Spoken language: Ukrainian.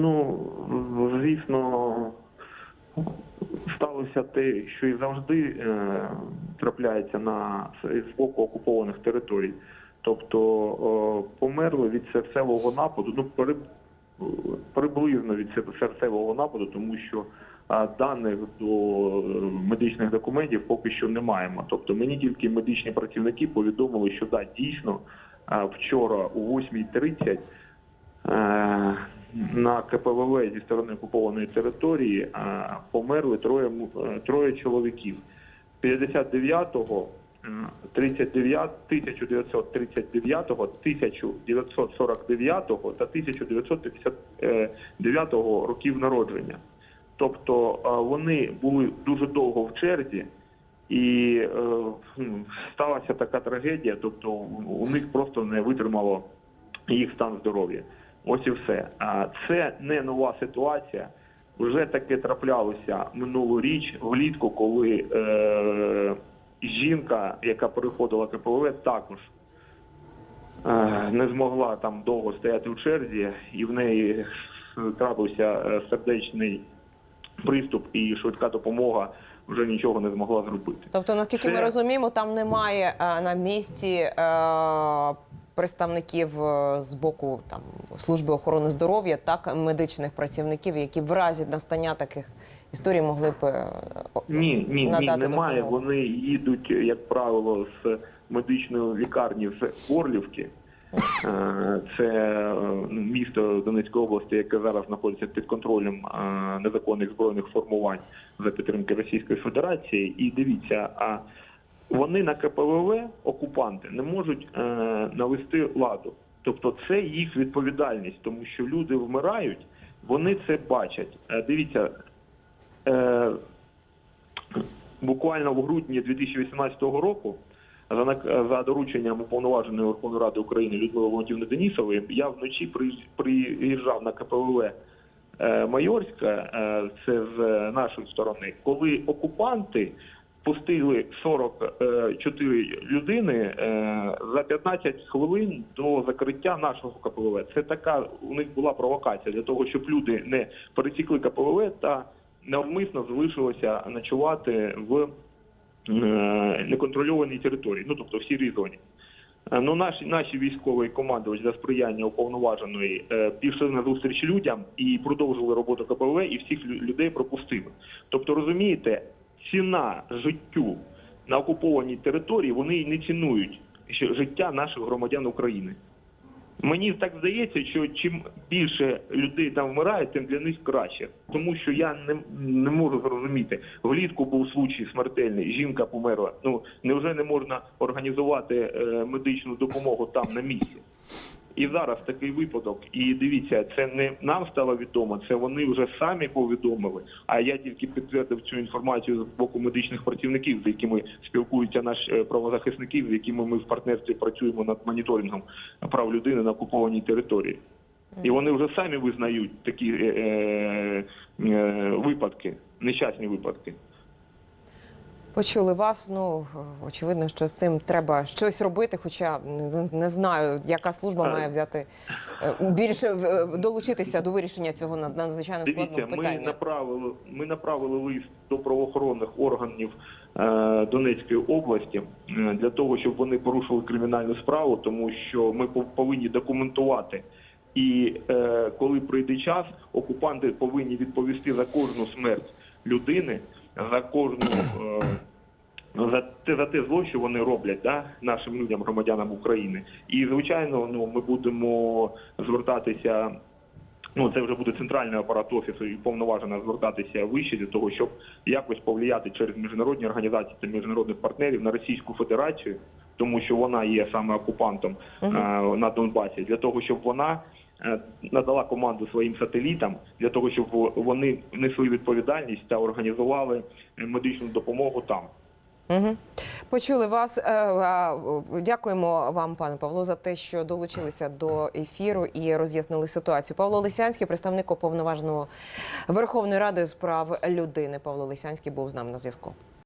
Ну, звісно, сталося те, що і завжди е, трапляється на з боку окупованих територій. Тобто о, померли від серцевого нападу, ну при, приблизно від серцевого нападу, тому що а, даних до е, медичних документів поки що не маємо. Тобто мені тільки медичні працівники повідомили, що да, дійсно а, вчора о 8.30 Е, на КПВВ зі сторони окупованої території е, померли троє е, троє чоловіків. 59-го, е, 39, 1939, 1949 та 1959 років народження. Тобто е, вони були дуже довго в черзі, і е, сталася така трагедія. Тобто у них просто не витримало їх стан здоров'я. Ось і все. А це не нова ситуація. Вже таке траплялося минулу річ влітку, коли е, жінка, яка переходила КПВ, також е, не змогла там довго стояти в черзі, і в неї трапився е, сердечний приступ, і швидка допомога вже нічого не змогла зробити. Тобто, наскільки ми розуміємо, там немає е, на місці е, представників е, з боку там служби охорони здоров'я, так медичних працівників, які в разі настання таких історій могли б е, Ні, ні, ні, немає. допомогу. Вони їдуть, як правило, з медичної лікарні з Орлівки. Е, Це місто Донецької області, яке зараз знаходиться під контролем незаконних збройних формувань за підтримки Російської Федерації. І дивіться, а вони на КПВВ, окупанти, не можуть е, навести ладу. Тобто це їх відповідальність, тому що люди вмирають, вони це бачать. Е, Дивіться, е, буквально в грудні 2018 року, за, за дорученням уповноваженої Верховної Ради України Людмили Володимирівни Денісової, я вночі приїж- приїжджав на КПВВ е, Майорська, е, це з е, нашої сторони, коли окупанти пустили 44 людини е, за 15 хвилин до закриття нашого КПВВ. Це така у них була провокація для того, щоб люди не пересікли КПВВ та навмисно залишилося ночувати в е, неконтрольованій території, ну тобто в сірій зоні. Е, Ну, наші наші військові командувач за сприяння уповноваженої е, пішли на зустріч людям і продовжили роботу КПВ, і всіх людей пропустили. Тобто, розумієте, ціна життю на окупованій території вони не цінують життя наших громадян України. Мені так здається, що чим більше людей там вмирає, тим для них краще. Тому що я не, не можу зрозуміти. Влітку був случай смертельний, жінка померла. Ну невже не можна організувати е, медичну допомогу там на місці? І зараз такий випадок. І дивіться, це не нам стало відомо, це вони вже самі повідомили. А я тільки підтвердив цю інформацію з боку медичних працівників, з якими спілкуються наші е, правозахисники, з якими ми в партнерстві працюємо над моніторингом прав людини на окупованій території. І вони вже самі визнають такі е, е, е, випадки, нещасні випадки. Почули вас. Ну очевидно, що з цим треба щось робити. Хоча не, знаю, яка служба має взяти е, більше е, долучитися до вирішення цього над- надзвичайно Дивіться, складного ми направили, ми направили лист до правоохоронних органів е, Донецької області для того, щоб вони порушили кримінальну справу, тому що ми пов- повинні документувати. І е, коли прийде час, окупанти повинні відповісти за кожну смерть людини, за кожну е, за те за те зло, що вони роблять да, нашим людям, громадянам України. І звичайно, ну ми будемо звертатися. Ну, це вже буде центральний апарат офісу і повноважена звертатися вище для того, щоб якось повлияти через міжнародні організації та міжнародних партнерів на Російську Федерацію, тому що вона є саме окупантом е, на Донбасі, для того, щоб вона надала команду своїм сателітам для того, щоб вони несли відповідальність та організували е, медичну допомогу там. Угу. Почули вас. Е, е, Дякуємо вам, пане Павло, за те, що долучилися до ефіру і роз'яснили ситуацію. Павло Лисянський, представник уповноваженого Верховної Ради з прав людини. Павло Лисянський був з нами на зв'язку.